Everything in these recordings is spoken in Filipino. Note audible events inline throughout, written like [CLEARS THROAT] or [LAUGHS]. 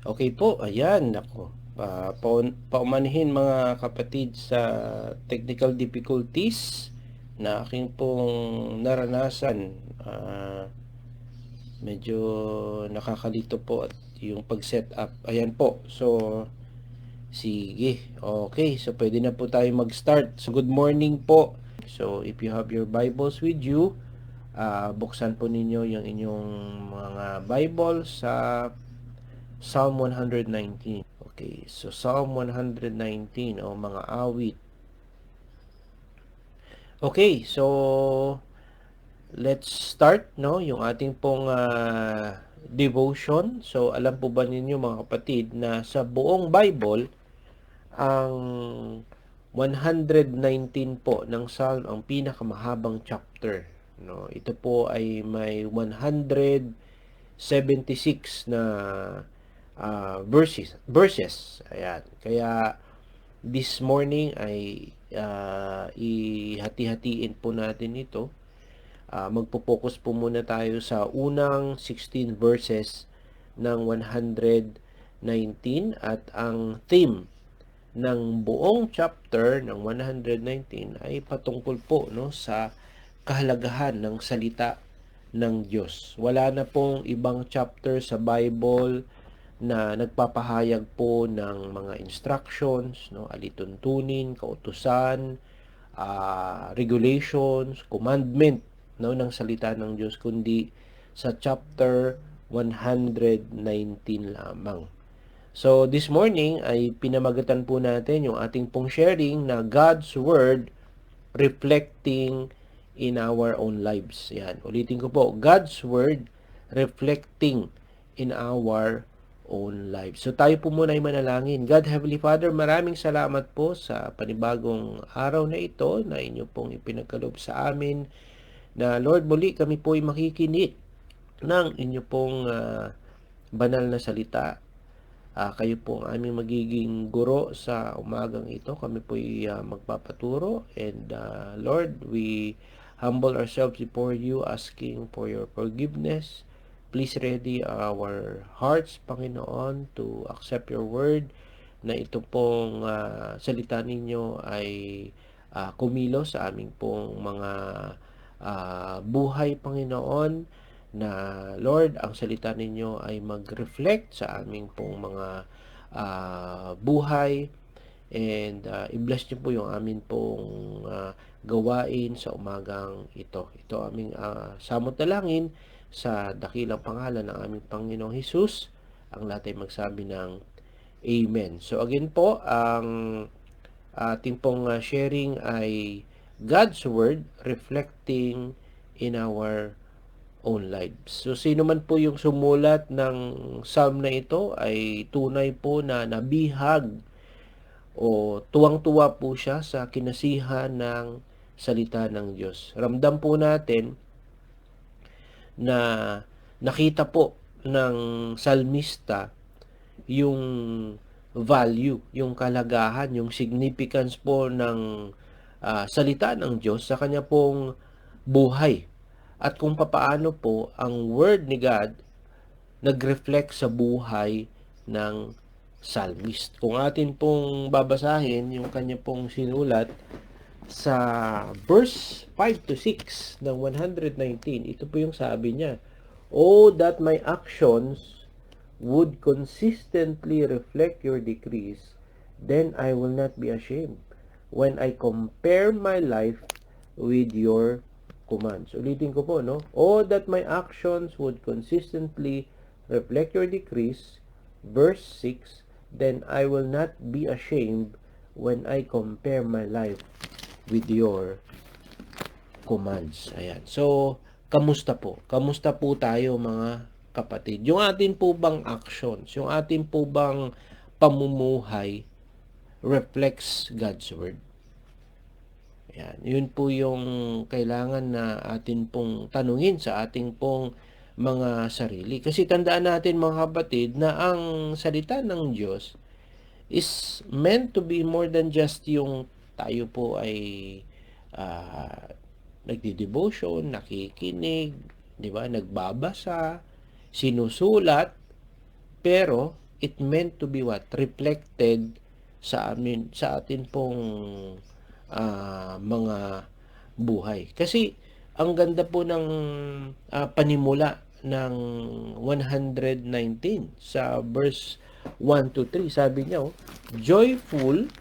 Okay po, ayan, nako. Pa, paun- paumanhin mga kapatid sa technical difficulties na aking pong naranasan. Ah, medyo nakakalito po at yung pag-set up. Ayan po. So, sige. Okay. So, pwede na po tayo mag-start. So, good morning po. So, if you have your Bibles with you, ah, buksan po ninyo yung inyong mga Bible sa Psalm 119. Okay, so Psalm 119 o mga awit. Okay, so let's start no yung ating pong ah, devotion. So alam po ba ninyo mga kapatid na sa buong Bible ang 119 po ng Psalm ang pinakamahabang chapter no. Ito po ay may 176 na uh, verses verses. Ayan. Kaya this morning ay uh, ihati-hatiin po natin ito. Uh, magpo-focus po muna tayo sa unang 16 verses ng 119 at ang theme ng buong chapter ng 119 ay patungkol po no sa kahalagahan ng salita ng Diyos. Wala na pong ibang chapter sa Bible na nagpapahayag po ng mga instructions, no, alituntunin, kautusan, uh, regulations, commandment no ng salita ng Diyos kundi sa chapter 119 lamang. So this morning ay pinamagatan po natin yung ating pong sharing na God's word reflecting in our own lives. Yan, ulitin ko po, God's word reflecting in our own lives. So tayo po muna ay manalangin. God Heavenly Father, maraming salamat po sa panibagong araw na ito na inyo pong ipinagkaloob sa amin na Lord muli kami po ay makikinig ng inyo pong uh, banal na salita. Uh, kayo po ang aming magiging guro sa umagang ito. Kami po ay uh, magpapaturo and uh, Lord, we humble ourselves before you asking for your forgiveness Please ready our hearts, Panginoon, to accept your word na ito pong uh, salita ninyo ay uh, kumilos sa aming pong mga uh, buhay, Panginoon, na Lord, ang salita ninyo ay mag-reflect sa aming pong mga uh, buhay and uh, i-bless niyo po yung amin pong uh, gawain sa umagang ito. Ito aming uh, samot dalangin sa dakilang pangalan ng aming Panginoong Hesus, ang lahat ay magsabi ng Amen. So again po, ang ating pong uh, sharing ay God's Word reflecting in our own lives. So sino man po yung sumulat ng psalm na ito ay tunay po na nabihag o tuwang-tuwa po siya sa kinasihan ng salita ng Diyos. Ramdam po natin na nakita po ng salmista yung value, yung kalagahan, yung significance po ng uh, salita ng Diyos sa kanya pong buhay. At kung papaano po ang word ni God nag-reflect sa buhay ng psalmist. Kung atin pong babasahin yung kanya pong sinulat sa verse 5 to 6 ng 119, ito po yung sabi niya, Oh, that my actions would consistently reflect your decrees, then I will not be ashamed when I compare my life with your commands. Ulitin ko po, no? Oh, that my actions would consistently reflect your decrees, verse 6, then I will not be ashamed when I compare my life with your commands. Ayan. So, kamusta po? Kamusta po tayo mga kapatid? Yung atin po bang actions, yung atin po bang pamumuhay reflects God's Word. Ayan. Yun po yung kailangan na atin pong tanungin sa ating pong mga sarili. Kasi tandaan natin mga kapatid na ang salita ng Diyos is meant to be more than just yung tayo po ay uh, nagdi-devotion, nakikinig, 'di ba? Nagbabasa, sinusulat, pero it meant to be what? Reflected sa amin sa atin pong ah, mga buhay. Kasi ang ganda po ng ah, panimula ng 119 sa verse 1 to 3. Sabi niya, oh, Joyful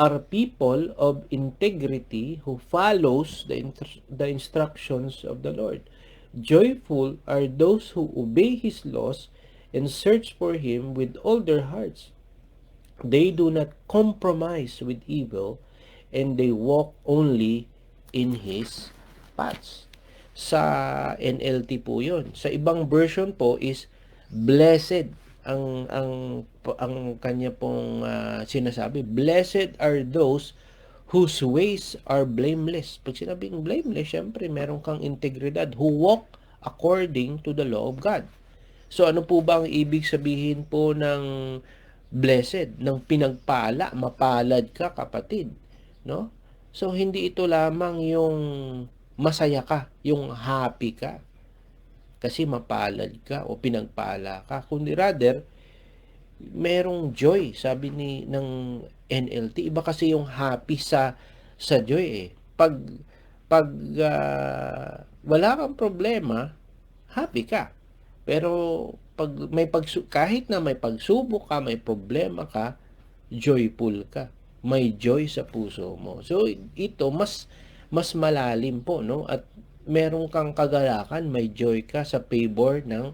are people of integrity who follows the, instru- the instructions of the Lord. Joyful are those who obey His laws and search for Him with all their hearts. They do not compromise with evil and they walk only in His paths. Sa NLT po yun. Sa ibang version po is blessed ang ang ang kanya pong ah, sinasabi blessed are those whose ways are blameless. Pag sinabing blameless syempre meron kang integridad who walk according to the law of God. So ano po ba ang ibig sabihin po ng blessed ng pinagpala? Mapalad ka kapatid no? So hindi ito lamang yung masaya ka yung happy ka kasi mapalad ka o pinagpala ka. Kundi rather merong joy sabi ni ng NLT iba kasi yung happy sa sa joy eh. Pag pag ah, wala kang problema happy ka. Pero pag may pagsu kahit na may pagsubok ka may problema ka joyful ka. May joy sa puso mo. So ito mas mas malalim po no? At meron kang kagalakan, may joy ka sa favor ng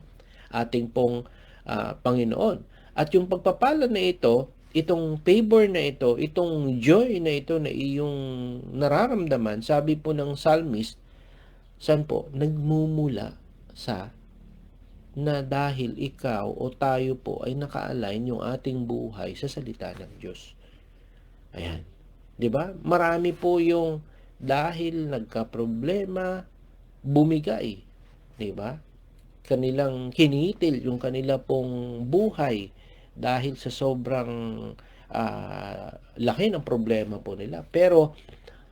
ating pong ah, Panginoon. At yung pagpapala na ito, itong favor na ito, itong joy na ito na iyong nararamdaman, sabi po ng psalmist, saan po? Nagmumula sa na dahil ikaw o tayo po ay naka-align yung ating buhay sa salita ng Diyos. Ayan. 'Di ba? Marami po yung dahil nagka-problema, bumigay, 'di ba? Kanilang hinitil yung kanila pong buhay dahil sa sobrang ah, laki ng problema po nila. Pero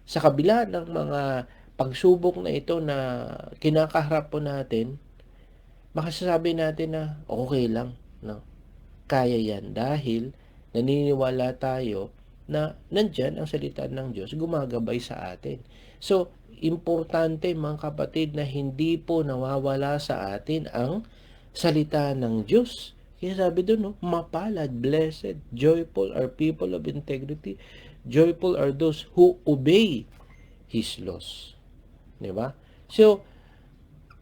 sa kabila ng mga pagsubok na ito na kinakaharap po natin, makasasabi natin na okay lang, no? Kaya yan dahil naniniwala tayo na nandyan ang salita ng Diyos gumagabay sa atin. So, importante mga kapatid na hindi po nawawala sa atin ang salita ng Diyos. Kaya sabi doon, no, mapalad, blessed, joyful are people of integrity, joyful are those who obey His laws. Di ba? So,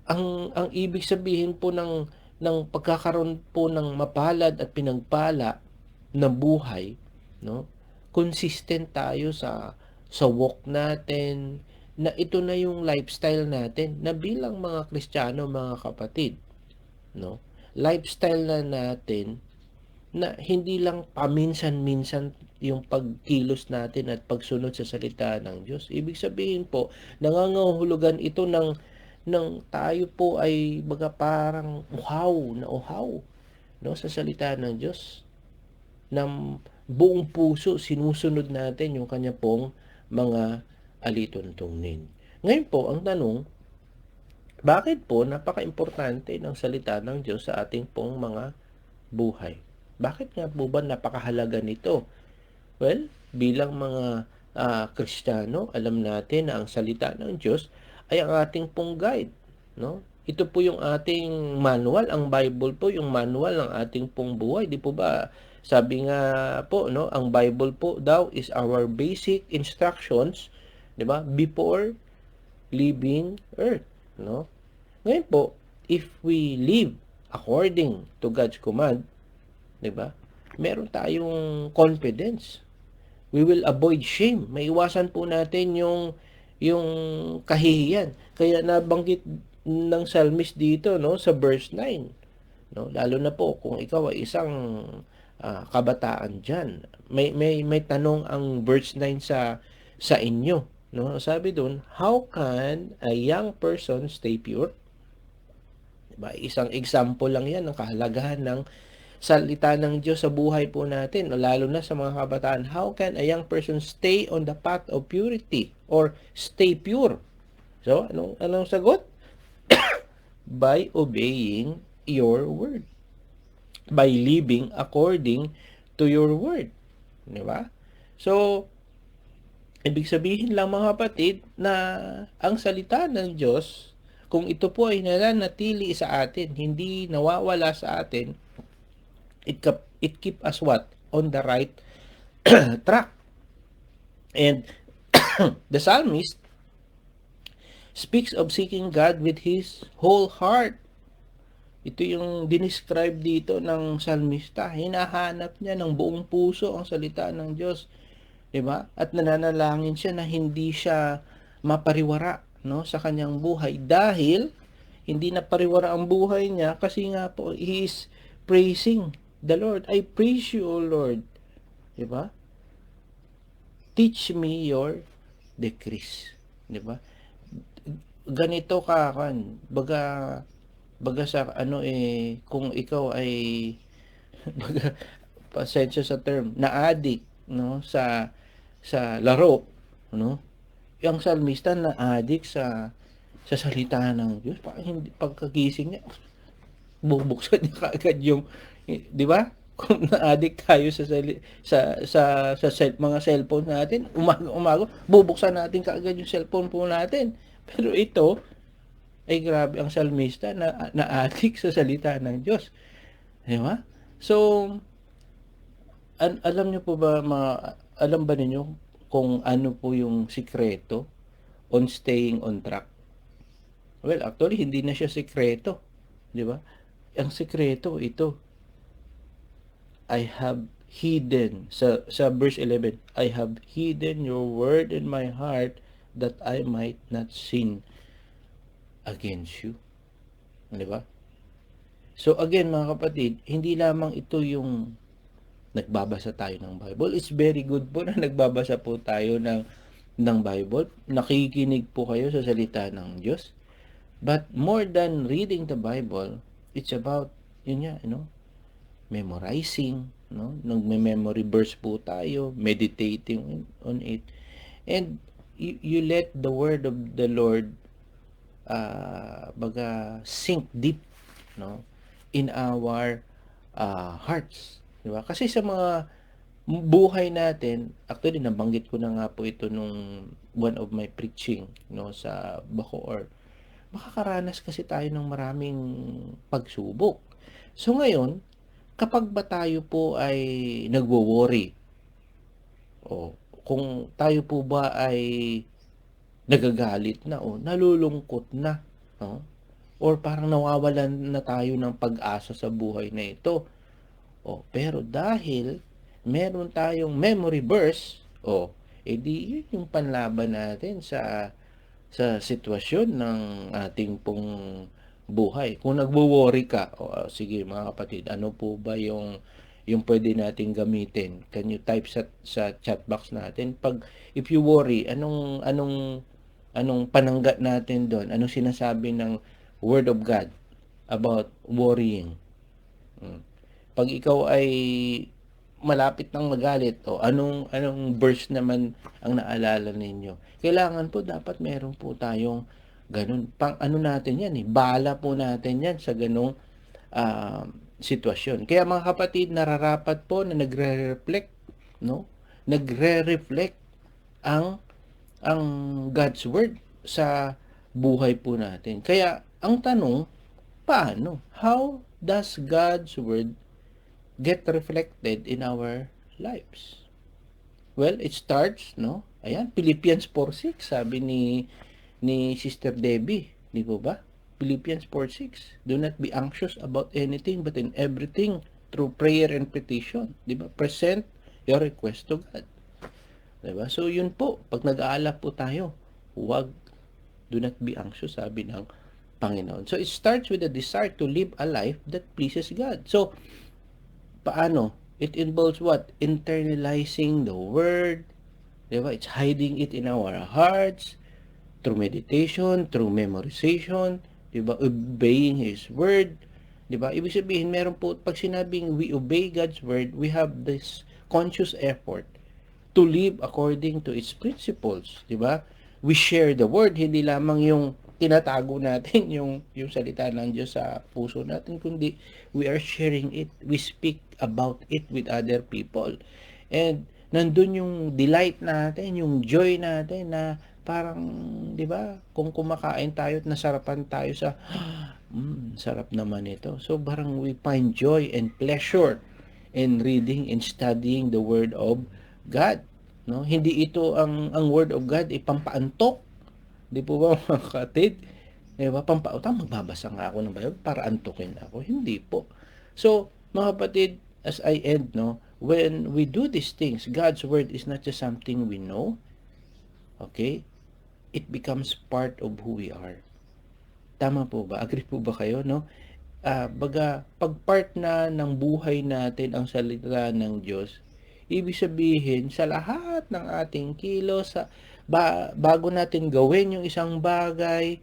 ang ang ibig sabihin po ng ng pagkakaroon po ng mapalad at pinagpala na buhay, no? Consistent tayo sa sa walk natin, na ito na yung lifestyle natin na bilang mga Kristiyano, mga kapatid, no? Lifestyle na natin na hindi lang paminsan-minsan yung pagkilos natin at pagsunod sa salita ng Diyos. Ibig sabihin po, nangangahulugan ito ng ng tayo po ay baga parang uhaw na uhaw no sa salita ng Diyos ng buong puso sinusunod natin yung kanya pong mga alituntunin. Ngayon po, ang tanong, bakit po napaka-importante ng salita ng Diyos sa ating pong mga buhay? Bakit nga po ba napakahalaga nito? Well, bilang mga ah, Kristiyano, alam natin na ang salita ng Diyos ay ang ating pong guide, no? Ito po yung ating manual, ang Bible po yung manual ng ating pong buhay, di po ba? Sabi nga po, no, ang Bible po daw is our basic instructions, di ba? Before leaving earth, no? Ngayon po, if we live according to God's command, di ba? Meron tayong confidence. We will avoid shame. Maiwasan po natin yung yung kahihiyan. Kaya nabanggit ng psalmist dito no sa verse 9. No, lalo na po kung ikaw ay isang ah, kabataan diyan. May may may tanong ang verse 9 sa sa inyo, no? Sabi doon, how can a young person stay pure? Diba? Isang example lang 'yan ng kahalagahan ng salita ng Diyos sa buhay po natin, lalo na sa mga kabataan. How can a young person stay on the path of purity or stay pure? So, anong, anong sagot? [COUGHS] By obeying your word. By living according to your word. Di ba? So, ibig sabihin lang mga kapatid na ang salita ng Diyos, kung ito po ay nananatili sa atin, hindi nawawala sa atin, it, keep, it keep us what? On the right [CLEARS THROAT] track. And [CLEARS THROAT] the psalmist speaks of seeking God with his whole heart. Ito yung dinescribe dito ng salmista. Hinahanap niya ng buong puso ang salita ng Diyos. 'Di ba? At nananalangin siya na hindi siya mapariwara no sa kanyang buhay dahil hindi na pariwara ang buhay niya kasi nga po he is praising the Lord. I praise you, O Lord. 'Di ba? Teach me your decrees. 'Di ba? Ganito ka kan, baga baga sa ano eh kung ikaw ay [LAUGHS] baga pasensya sa term na addict no sa sa laro no? Yung salmista na addict sa sa salita ng Diyos pa hindi pagkagising niya bubuksan niya kaagad yung di ba? Kung na-addict tayo sa sa sa sa cell, mga cellphone natin umaga umaga bubuksan natin kaagad yung cellphone po natin. Pero ito ay grabe ang salmista na na-addict sa salita ng Diyos di ba so an, alam niyo po ba mga alam ba ninyo kung ano po yung sikreto on staying on track? Well, actually, hindi na siya sikreto. Di ba? Ang sikreto, ito. I have hidden, sa, sa verse 11, I have hidden your word in my heart that I might not sin against you. Di ba? So again, mga kapatid, hindi lamang ito yung nagbabasa tayo ng Bible. It's very good po [LAUGHS] na nagbabasa po tayo ng ng Bible. Nakikinig po kayo sa salita ng Diyos. But more than reading the Bible, it's about yun nga, you know, memorizing, no? Nagme-memory verse po tayo, meditating on it. And you, you let the word of the Lord uh, baga sink deep, no? In our uh, hearts Di ba? Kasi sa mga buhay natin, actually nabanggit ko na nga po ito nung one of my preaching no sa Bacoor. Makakaranas kasi tayo ng maraming pagsubok. So ngayon, kapag ba tayo po ay nagwo-worry o kung tayo po ba ay nagagalit na o nalulungkot na no? or parang nawawalan na tayo ng pag-asa sa buhay na ito Oh, pero dahil meron tayong memory verse, oh, edi yun yung panlaban natin sa sa sitwasyon ng ating pong buhay. Kung nagwo-worry ka, oh, sige mga kapatid, ano po ba yung yung pwede nating gamitin? Can you type sa sa chat box natin? Pag if you worry, anong anong anong pananggat natin doon? Anong sinasabi ng Word of God about worrying? Hmm pag ikaw ay malapit nang magalit o anong anong verse naman ang naalala ninyo. Kailangan po dapat meron po tayong ganun. Pang ano natin yan eh, bala po natin yan sa ganung uh, sitwasyon. Kaya mga kapatid, nararapat po na nagre-reflect, no? Nagre-reflect ang ang God's word sa buhay po natin. Kaya ang tanong, paano? How does God's word get reflected in our lives? Well, it starts, no? Ayan, Philippians 4.6, sabi ni, ni Sister Debbie, di po ba? Philippians 4.6, Do not be anxious about anything, but in everything, through prayer and petition, di ba? Present your request to God. Di ba? So, yun po, pag nag-aalap po tayo, huwag, do not be anxious, sabi ng Panginoon. So, it starts with a desire to live a life that pleases God. So, paano? It involves what? Internalizing the word. Diba? It's hiding it in our hearts through meditation, through memorization, diba? Obeying His word. Diba? Ibig sabihin, meron po, pag sinabing we obey God's word, we have this conscious effort to live according to its principles. Diba? We share the word, hindi lamang yung tinatago natin [LAUGHS] yung yung salita ng Diyos sa puso natin kundi we are sharing it we speak about it with other people and nandun yung delight natin yung joy natin na parang 'di ba kung kumakain tayo at nasarapan tayo sa [GASPS] mm, sarap naman ito so parang we find joy and pleasure in reading and studying the word of God no hindi ito ang ang word of God ipampaantok Di po ba [LAUGHS] mga kapatid? Eh, pampautang magbabasa nga ako ng Bible para antukin ako. Hindi po. So, mga kapatid, as I end, no, when we do these things, God's word is not just something we know, okay? It becomes part of who we are. Tama po ba? Agree po ba kayo, no? Uh, baga, pag part na ng buhay natin ang salita ng Diyos, ibig sabihin, sa lahat ng ating kilos, sa ba, bago natin gawin yung isang bagay,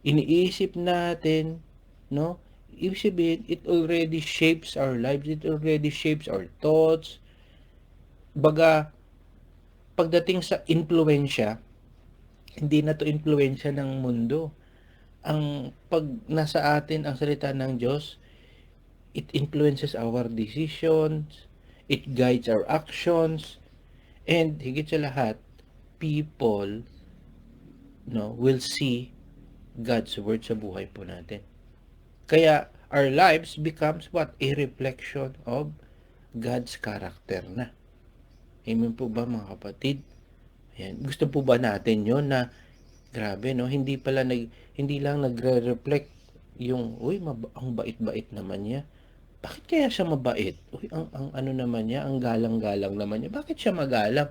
iniisip natin, no? Ibig sabihin, it already shapes our lives, it already shapes our thoughts. Baga, pagdating sa influensya, hindi na to influensya ng mundo. Ang pag nasa atin ang salita ng Diyos, it influences our decisions, it guides our actions, and higit sa lahat, people no will see God's word sa buhay po natin. Kaya our lives becomes what? A reflection of God's character na. Amen po ba mga kapatid? Ayan. Gusto po ba natin yon na grabe no, hindi pala nag hindi lang nagre-reflect yung uy mab- ang bait-bait naman niya. Bakit kaya siya mabait? Uy, ang, ang ano naman niya, ang galang-galang naman niya. Bakit siya magalang?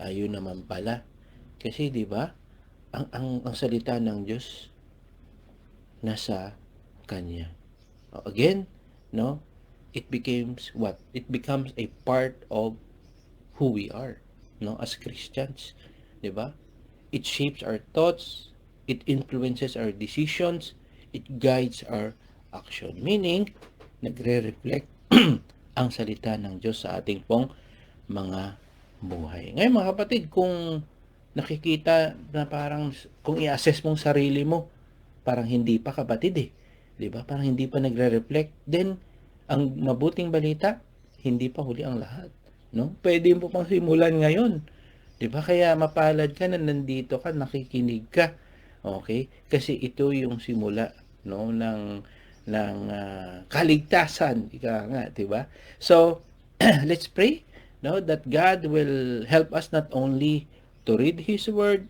ayun naman pala. Kasi 'di ba? Ang, ang ang salita ng Diyos nasa kanya. Again, no? It becomes what? It becomes a part of who we are, no? As Christians, 'di ba? It shapes our thoughts, it influences our decisions, it guides our action. Meaning, nagre-reflect [CLEARS THROAT] ang salita ng Diyos sa ating pong mga buhay. Ngayon mga kapatid, kung nakikita na parang kung i-assess mong sarili mo, parang hindi pa kapatid eh. 'Di ba? Parang hindi pa nagre-reflect. Then ang mabuting balita, hindi pa huli ang lahat, no? Pwede mo pang simulan ngayon. 'Di ba? Kaya mapalad ka na nandito ka, nakikinig ka. Okay? Kasi ito yung simula no ng ng uh, kaligtasan, ika nga, 'di ba? So, [CLEARS THROAT] let's pray no that God will help us not only to read his word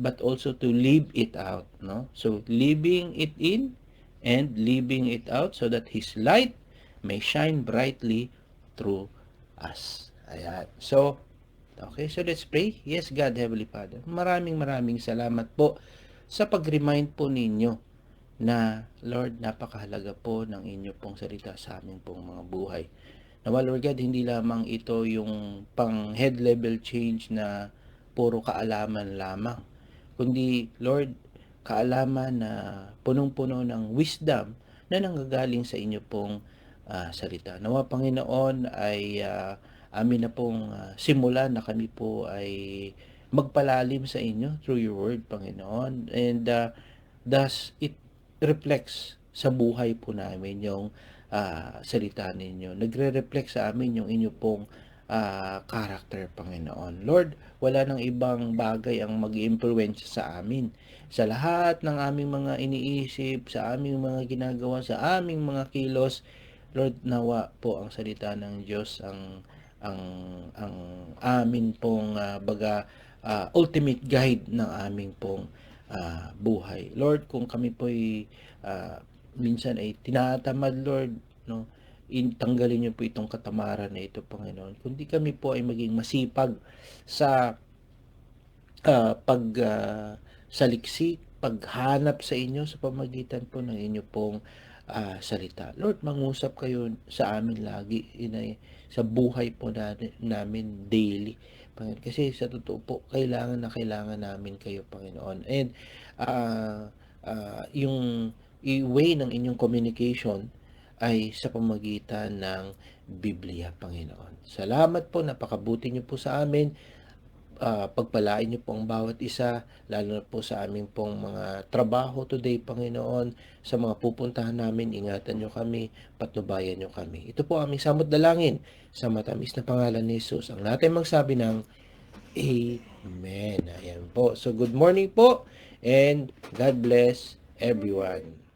but also to live it out no? So living it in and living it out so that his light may shine brightly through us. Ayan. So okay so let's pray. Yes God heavenly father maraming maraming salamat po sa pag-remind po ninyo na Lord napakahalaga po ng inyo pong salita sa aming pong mga buhay Nawa Lord God, hindi lamang ito yung pang head level change na puro kaalaman lamang. Kundi, Lord, kaalaman na punong-puno ng wisdom na nanggagaling sa inyo pong uh, salita. Nawa Panginoon ay uh, amin na pong uh, simula na kami po ay magpalalim sa inyo through your word, Panginoon. And uh, thus, it reflects sa buhay po namin yung uh, salita ninyo. Nagre-reflect sa amin yung inyo pong uh, character, Panginoon. Lord, wala nang ibang bagay ang mag influence sa amin. Sa lahat ng aming mga iniisip, sa aming mga ginagawa, sa aming mga kilos, Lord, nawa po ang salita ng Diyos ang ang ang amin pong uh, baga uh, ultimate guide ng aming pong uh, buhay. Lord, kung kami po ay uh, minsan ay tinatamad, Lord, no? In, niyo po itong katamaran na ito, Panginoon. Kundi kami po ay maging masipag sa uh, pag uh, saliksik, paghanap sa inyo sa pamagitan po ng inyo pong uh, salita. Lord, mangusap kayo sa amin lagi inay, sa buhay po natin, namin daily. Panginoon. Kasi sa totoo po, kailangan na kailangan namin kayo, Panginoon. And uh, uh, yung i-way ng inyong communication ay sa pamagitan ng Biblia, Panginoon. Salamat po, napakabuti niyo po sa amin. Ah, pagpalain niyo po ang bawat isa, lalo na po sa aming pong mga trabaho today, Panginoon, sa mga pupuntahan namin, ingatan niyo kami, patnubayan niyo kami. Ito po aming samot dalangin sa matamis na pangalan ni Jesus. Ang natin magsabi ng Amen. Ayan po. So, good morning po and God bless everyone.